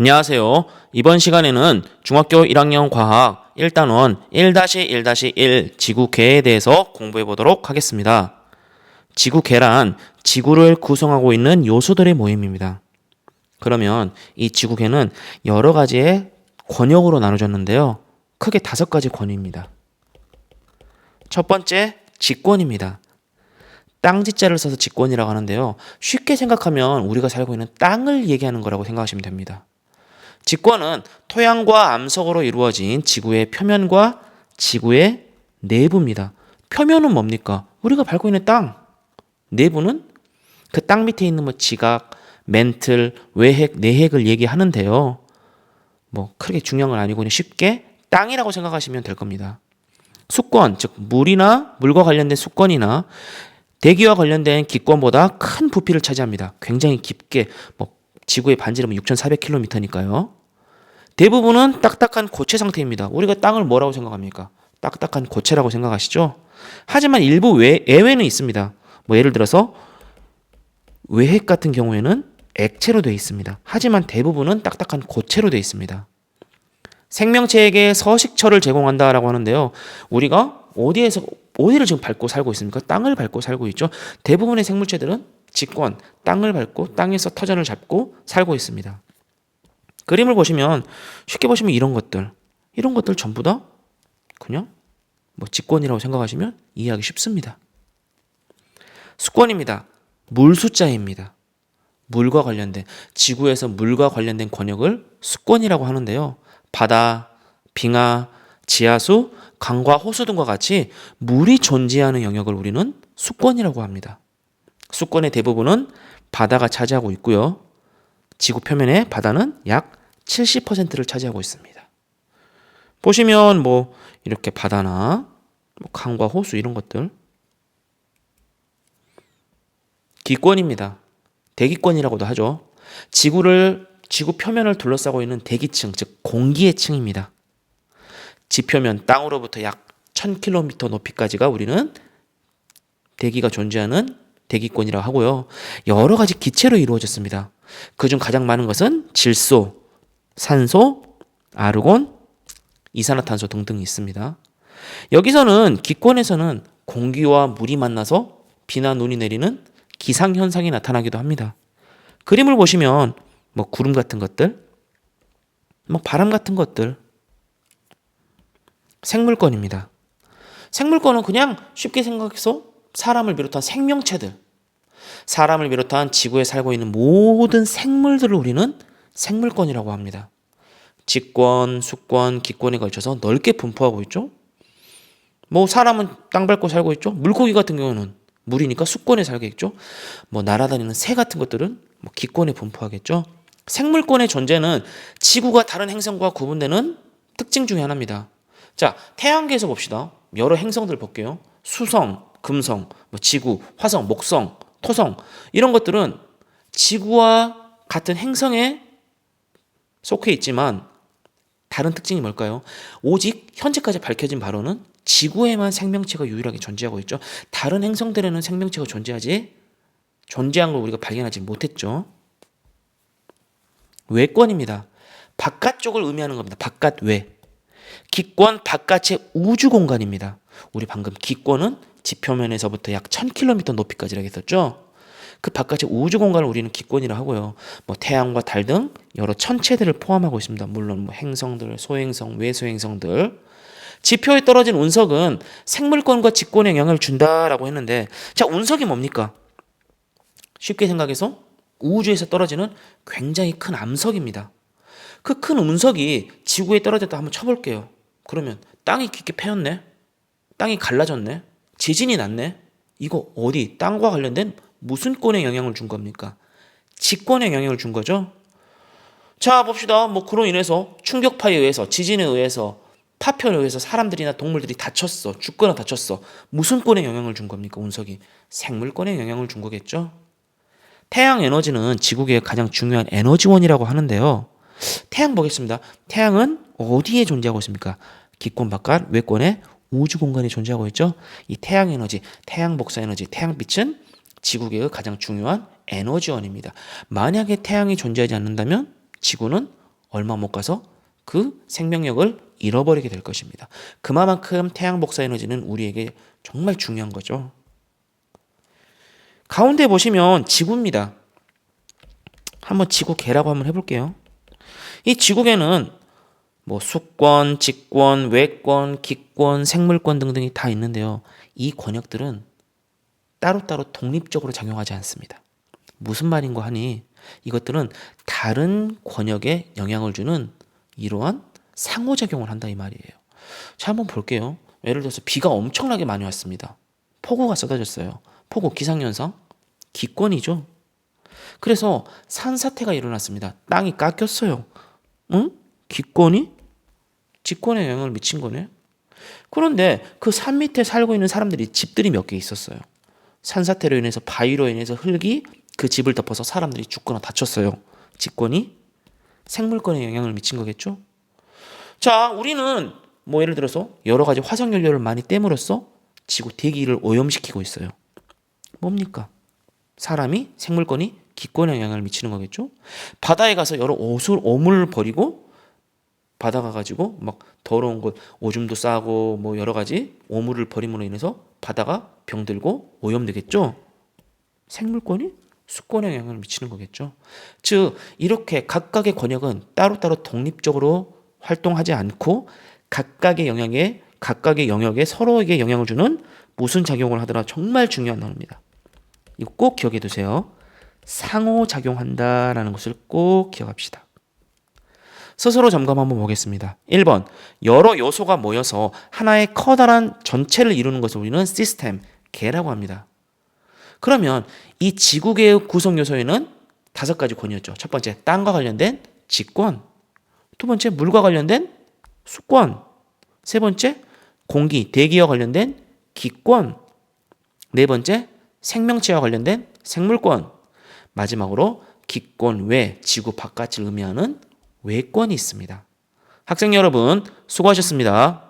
안녕하세요. 이번 시간에는 중학교 1학년 과학 1단원 1-1-1 지구계에 대해서 공부해 보도록 하겠습니다. 지구계란 지구를 구성하고 있는 요소들의 모임입니다. 그러면 이 지구계는 여러 가지의 권역으로 나눠졌는데요. 크게 다섯 가지 권위입니다. 첫 번째, 직권입니다. 땅지자를 써서 직권이라고 하는데요. 쉽게 생각하면 우리가 살고 있는 땅을 얘기하는 거라고 생각하시면 됩니다. 직권은 토양과 암석으로 이루어진 지구의 표면과 지구의 내부입니다. 표면은 뭡니까? 우리가 밟고 있는 땅. 내부는 그 땅 밑에 있는 뭐 지각, 멘틀, 외핵, 내핵을 얘기하는데요. 뭐 크게 중요한 건 아니고 그냥 쉽게 땅이라고 생각하시면 될 겁니다. 수권, 즉 물이나 물과 관련된 수권이나 대기와 관련된 기권보다 큰 부피를 차지합니다. 굉장히 깊게 뭐 지구의 반지름은 6,400km니까요. 대부분은 딱딱한 고체 상태입니다. 우리가 땅을 뭐라고 생각합니까? 딱딱한 고체라고 생각하시죠? 하지만 일부 외, 예외는 있습니다. 뭐 예를 들어서 외핵 같은 경우에는 액체로 되어 있습니다. 하지만 대부분은 딱딱한 고체로 되어 있습니다. 생명체에게 서식처를 제공한다라고 하는데요. 우리가 어디에서 어디를 지금 밟고 살고 있습니까? 땅을 밟고 살고 있죠. 대부분의 생물체들은 직권, 땅을 밟고 땅에서 터전을 잡고 살고 있습니다. 그림을 보시면 쉽게 보시면 이런 것들, 이런 것들 전부 다 그냥 뭐 직권이라고 생각하시면 이해하기 쉽습니다. 수권입니다. 물 숫자입니다. 물과 관련된 지구에서 물과 관련된 권역을 수권이라고 하는데요. 바다, 빙하, 지하수, 강과 호수 등과 같이 물이 존재하는 영역을 우리는 수권이라고 합니다. 수권의 대부분은 바다가 차지하고 있고요. 지구 표면의 바다는 약 70%를 차지하고 있습니다. 보시면 뭐 이렇게 바다나 뭐 강과 호수 이런 것들 기권입니다. 대기권이라고도 하죠. 지구를 지구 표면을 둘러싸고 있는 대기층, 즉 공기의 층입니다. 지표면 땅으로부터 약 1000km 높이까지가 우리는 대기가 존재하는 대기권이라고 하고요. 여러 가지 기체로 이루어졌습니다. 그중 가장 많은 것은 질소, 산소, 아르곤, 이산화탄소 등등이 있습니다. 여기서는 기권에서는 공기와 물이 만나서 비나 눈이 내리는 기상 현상이 나타나기도 합니다. 그림을 보시면 뭐 구름 같은 것들, 뭐 바람 같은 것들, 생물권입니다. 생물권은 그냥 쉽게 생각해서 사람을 비롯한 생명체들, 사람을 비롯한 지구에 살고 있는 모든 생물들을 우리는 생물권이라고 합니다. 직권, 수권, 기권에 걸쳐서 넓게 분포하고 있죠. 뭐 사람은 땅 밟고 살고 있죠. 물고기 같은 경우는 물이니까 수권에 살겠죠. 뭐 날아다니는 새 같은 것들은 뭐 기권에 분포하겠죠. 생물권의 존재는 지구가 다른 행성과 구분되는 특징 중에 하나입니다. 자, 태양계에서 봅시다. 여러 행성들 볼게요. 수성, 금성, 뭐 지구, 화성, 목성, 토성 이런 것들은 지구와 같은 행성에 속해 있지만 다른 특징이 뭘까요? 오직 현재까지 밝혀진 바로는 지구에만 생명체가 유일하게 존재하고 있죠. 다른 행성들에는 생명체가 존재하지 존재한 걸 우리가 발견하지 못했죠. 외권입니다. 바깥쪽을 의미하는 겁니다. 바깥 외. 기권 바깥의 우주 공간입니다. 우리 방금 기권은 지표면에서부터 약 1000km 높이까지라고 했었죠. 그 바깥의 우주 공간을 우리는 기권이라 하고요. 뭐 태양과 달 등 여러 천체들을 포함하고 있습니다. 물론 뭐 행성들, 소행성, 외소행성들. 지표에 떨어진 운석은 생물권과 직권에 영향을 준다라고 했는데 자, 운석이 뭡니까? 쉽게 생각해서 우주에서 떨어지는 굉장히 큰 암석입니다. 그 큰 운석이 지구에 떨어졌다 한번 쳐볼게요. 그러면 땅이 깊게 패였네. 땅이 갈라졌네. 지진이 났네. 이거 어디 땅과 관련된 무슨 권에 영향을 준 겁니까? 직권에 영향을 준 거죠. 자 봅시다. 뭐 그로 인해서 충격파에 의해서 지진에 의해서 파편에 의해서 사람들이나 동물들이 다쳤어. 죽거나 다쳤어. 무슨 권에 영향을 준 겁니까? 운석이 생물권에 영향을 준 거겠죠. 태양 에너지는 지구계의 가장 중요한 에너지원이라고 하는데요. 태양 보겠습니다. 태양은 어디에 존재하고 있습니까? 기권 바깥 외권에 우주 공간에 존재하고 있죠. 이 태양 에너지, 태양 복사 에너지, 태양 빛은 지구계의 가장 중요한 에너지원입니다. 만약에 태양이 존재하지 않는다면 지구는 얼마 못 가서 그 생명력을 잃어버리게 될 것입니다. 그만큼 태양 복사 에너지는 우리에게 정말 중요한 거죠. 가운데 보시면 지구입니다. 한번 지구계라고 한번 해볼게요. 이 지구계는 뭐 수권, 직권, 외권, 기권, 생물권 등등이 다 있는데요. 이 권역들은 따로따로 독립적으로 작용하지 않습니다. 무슨 말인고 하니 이것들은 다른 권역에 영향을 주는 이러한 상호작용을 한다 이 말이에요. 자, 한번 볼게요. 예를 들어서 비가 엄청나게 많이 왔습니다. 폭우가 쏟아졌어요. 폭우 기상현상 기권이죠. 그래서 산사태가 일어났습니다. 땅이 깎였어요. 응? 기권이 직권에 영향을 미친 거네. 그런데 그 산 밑에 살고 있는 사람들이 집들이 몇 개 있었어요. 산사태로 인해서 바위로 인해서 흙이 그 집을 덮어서 사람들이 죽거나 다쳤어요. 직권이 생물권에 영향을 미친 거겠죠? 자, 우리는 뭐 예를 들어서 여러 가지 화석 연료를 많이 땜으로써 지구 대기를 오염시키고 있어요. 뭡니까? 사람이 생물권이 기권에 영향을 미치는 거겠죠? 바다에 가서 여러 옷을 오물을 버리고 바다 가가지고 막 더러운 것 오줌도 싸고 뭐 여러 가지 오물을 버림으로 인해서 바다가 병들고 오염되겠죠? 생물권이 수권에 영향을 미치는 거겠죠. 즉 이렇게 각각의 권역은 따로따로 독립적으로 활동하지 않고 각각의 영역에 각각의 영역에 서로에게 영향을 주는 무슨 작용을 하더라 정말 중요한 단어입니다. 이거 꼭 기억해 두세요. 상호작용한다라는 것을 꼭 기억합시다. 스스로 점검 한번 보겠습니다. 1번. 여러 요소가 모여서 하나의 커다란 전체를 이루는 것을 우리는 시스템, 개라고 합니다. 그러면 이 지구계의 구성 요소에는 다섯 가지 권이었죠. 첫 번째, 땅과 관련된 직권. 두 번째, 물과 관련된 수권. 세 번째, 공기, 대기와 관련된 기권. 네 번째, 생명체와 관련된 생물권. 마지막으로 기권 외, 지구 바깥을 의미하는 외권이 있습니다. 학생 여러분, 수고하셨습니다.